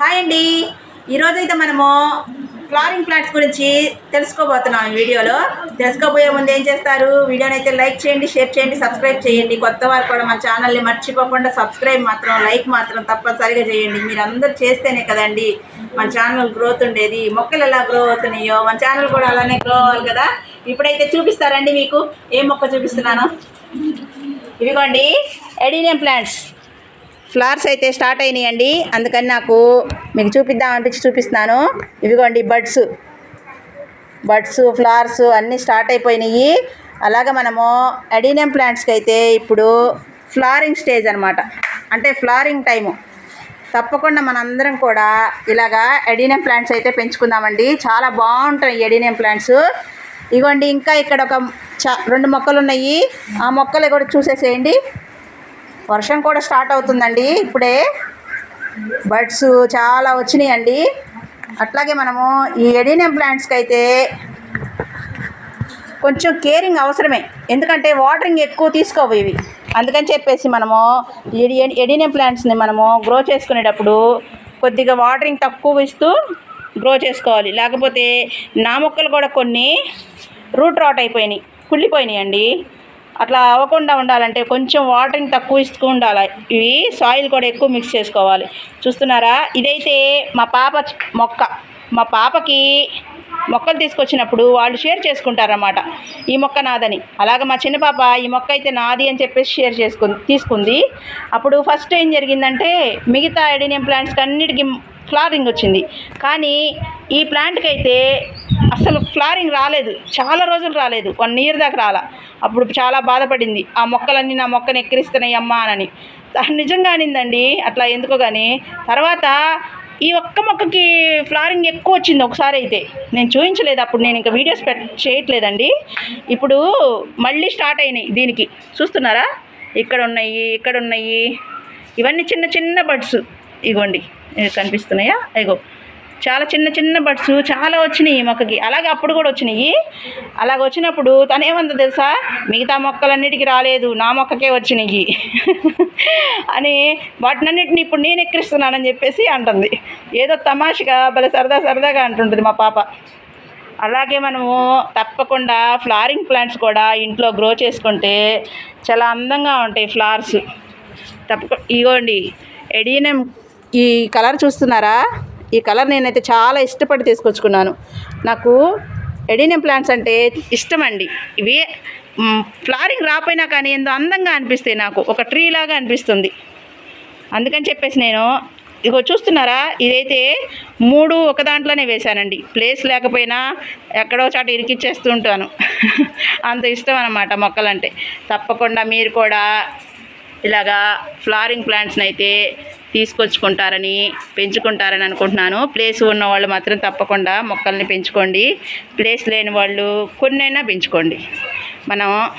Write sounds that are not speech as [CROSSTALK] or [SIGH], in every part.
Hi అండి. ఈరోజైతే మనము ఫ్లారింగ్ ప్లాంట్స్ గురించి తెలుసుకోబోతున్నాం ఈ వీడియోలో. తెలుసుకోబోయే ముందు ఏం చేస్తారు? వీడియోని అయితే లైక్ చేయండి షేర్ చేయండి సబ్స్క్రైబ్ చేయండి. కొత్త వారు కూడా మన ఛానల్ని మర్చిపోకుండా సబ్స్క్రైబ్ మాత్రం లైక్ మాత్రం తప్పనిసరిగా చేయండి. మీరు అందరు చేస్తేనే కదండి మన ఛానల్ గ్రోత్ ఉండేది. మొక్కలు ఎలా గ్రో అవుతున్నాయో మన ఛానల్ కూడా అలానే గ్రో అవ్వాలి కదా. ఇప్పుడైతే చూపిస్తారండి మీకు. ఏ మొక్క చూపిస్తున్నాను? ఇవిగోండి ఎడీనియం ప్లాంట్స్ ఫ్లవర్స్ అయితే స్టార్ట్ అయినాయండి. అందుకని నాకు మీకు చూపిద్దాం అనిపించి చూపిస్తున్నాను. ఇవిగోండి బడ్స్ బడ్స్ ఫ్లవర్స్ అన్నీ స్టార్ట్ అయిపోయినాయి. అలాగే మనము అడీనియం ప్లాంట్స్కి అయితే ఇప్పుడు ఫ్లారింగ్ స్టేజ్ అనమాట అంటే ఫ్లారింగ్ టైము. తప్పకుండా మనందరం కూడా ఇలాగా ఎడీనియం ప్లాంట్స్ అయితే పెంచుకుందామండి. చాలా బాగుంటాయి ఎడీనియం ప్లాంట్స్. ఇగోండి ఇంకా ఇక్కడ ఒక చా రెండు మొక్కలు ఉన్నాయి ఆ మొక్కలు కూడా చూసేసేయండి. వర్షం కూడా స్టార్ట్ అవుతుందండి ఇప్పుడే. బర్డ్స్ చాలా వచ్చినాయండి. అట్లాగే మనము ఈ ఎడీనియం ప్లాంట్స్కి అయితే కొంచెం కేరింగ్ అవసరమే. ఎందుకంటే వాటరింగ్ ఎక్కువ తీసుకోవు ఇవి. అందుకని చెప్పేసి మనము ఎడి ఎడీనియం ప్లాంట్స్ని మనము గ్రో చేసుకునేటప్పుడు కొద్దిగా వాటరింగ్ తక్కువ ఇస్తూ గ్రో చేసుకోవాలి. లేకపోతే నా మొక్కలు కూడా కొన్ని రూట్ రాట్ అయిపోయినాయి కుళ్ళిపోయినాయి అండి అట్లా అవ్వకుండా ఉండాలంటే కొంచెం వాటరింగ్ తక్కువ ఇస్తూ ఉండాలి. ఇవి సాయిల్ కూడా ఎక్కువ మిక్స్ చేసుకోవాలి. చూస్తున్నారా? ఇదైతే మా పాప మొక్క. మా పాపకి మొక్కలు తీసుకొచ్చినప్పుడు వాళ్ళు షేర్ చేసుకుంటారన్నమాట. ఈ మొక్క నాదని. అలాగే మా చిన్న పాప ఈ మొక్క అయితే నాది అని చెప్పేసి షేర్ చేసుకుంది తీసుకుంది. అప్పుడు ఫస్ట్ ఏం జరిగిందంటే మిగతా ఎడీనియం ప్లాంట్స్కి అన్నిటికీ ఫ్లారింగ్ వచ్చింది. కానీ ఈ ప్లాంట్కి అయితే అసలు ఫ్లారింగ్ రాలేదు. చాలా రోజులు రాలేదు. వన్ ఇయర్ దాకా రాలా. అప్పుడు చాలా బాధపడింది. ఆ మొక్కలన్నీ నా మొక్కను ఎక్కిరిస్తున్నాయి అమ్మా అని నిజంగా అనిందండి. అట్లా ఎందుకో కానీ తర్వాత ఈ ఒక్క మొక్కకి ఫ్లారింగ్ ఎక్కువ వచ్చింది ఒకసారి అయితే. నేను చూపించలేదు అప్పుడు నేను ఇంకా వీడియోస్ పెట్ చేయట్లేదండి. ఇప్పుడు మళ్ళీ స్టార్ట్ అయినాయి దీనికి. చూస్తున్నారా? ఇక్కడ ఉన్నాయి ఇక్కడ ఉన్నాయి ఇవన్నీ చిన్న చిన్న బడ్స్. ఇగోండి కనిపిస్తున్నాయా? ఇగో. చాలా చిన్న చిన్న బడ్స్ చాలా వచ్చినాయి మొక్కకి. అలాగే అప్పుడు కూడా వచ్చినాయి. అలాగ వచ్చినప్పుడు తను ఏమందో తెలుసా? మిగతా మొక్కలన్నిటికీ రాలేదు. నా మొక్కకే వచ్చినాయి. [LAUGHS] అని వాటినన్నిటిని ఇప్పుడు నేను ఎక్కిరిస్తున్నానని చెప్పేసి అంటుంది. ఏదో తమాషగా భలే సరదా సరదాగా అంటుంటుంది మా పాప. అలాగే మనము తప్పకుండా ఫ్లారింగ్ ప్లాంట్స్ కూడా ఇంట్లో గ్రో చేసుకుంటే చాలా అందంగా ఉంటాయి ఫ్లవర్స్. తప్పక ఇగోండి ఎడీనం ఈ కలర్ చూస్తున్నారా? ఈ కలర్ నేనైతే చాలా ఇష్టపడి తీసుకొచ్చుకున్నాను. నాకు ఎడీనియం ప్లాంట్స్ అంటే ఇష్టం అండి ఇవి ఫ్లారింగ్ రాపోయినా కానీ ఎంతో అందంగా అనిపిస్తాయి నాకు. ఒక ట్రీ లాగా అనిపిస్తుంది. అందుకని చెప్పేసి నేను ఇగో చూస్తున్నారా? ఇదైతే మూడు ఒక దాంట్లోనే వేశానండి. ప్లేస్ లేకపోయినా ఎక్కడో చాట ఇరికిచ్చేస్తూ ఉంటాను. [LAUGHS] అంత ఇష్టం అనమాట మొక్కలంటే. తప్పకుండా మీరు కూడా ఇలాగా ఫ్లారింగ్ ప్లాంట్స్ని అయితే తీసుకొచ్చుకుంటారని పెంచుకుంటారని అనుకుంటున్నాను. ప్లేస్ ఉన్న వాళ్ళు మాత్రం తప్పకుండా మొక్కల్ని పెంచుకోండి. ప్లేస్ లేని వాళ్ళు కొన్నైనా పెంచుకోండి. మనం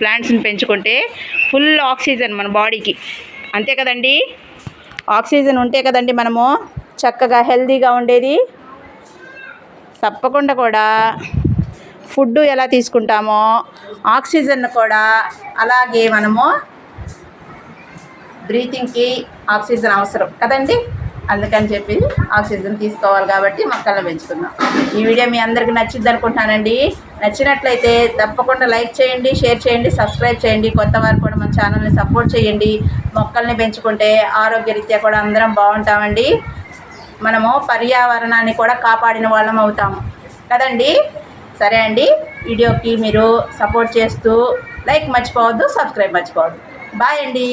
ప్లాంట్స్ని పెంచుకుంటే ఫుల్ ఆక్సిజన్ మన బాడీకి. అంతే కదండి? ఆక్సిజన్ ఉంటే కదండి మనము చక్కగా హెల్తీగా ఉండేది. తప్పకుండా కూడా ఫుడ్ ఎలా తీసుకుంటామో ఆక్సిజన్ కూడా అలాగే మనము బ్రీతింగ్కి ఆక్సిజన్ అవసరం కదండి? అందుకని చెప్పి ఆక్సిజన్ తీసుకోవాలి కాబట్టి మొక్కలను పెంచుకుందాం ఈ వీడియో మీ అందరికీ నచ్చింది అనుకుంటున్నానండి. నచ్చినట్లయితే తప్పకుండా లైక్ చేయండి షేర్ చేయండి సబ్స్క్రైబ్ చేయండి. కొత్త వారు కూడా మన ఛానల్ని సపోర్ట్ చేయండి. మొక్కల్ని పెంచుకుంటే ఆరోగ్యరీత్యా కూడా అందరం బాగుంటామండి. మనము పర్యావరణాన్ని కూడా కాపాడిన వాళ్ళం అవుతాము. కదండి? సరే అండి. వీడియోకి మీరు సపోర్ట్ చేస్తూ లైక్ మర్చిపోవద్దు సబ్స్క్రైబ్ మర్చిపోవద్దు. బాయ్ అండి.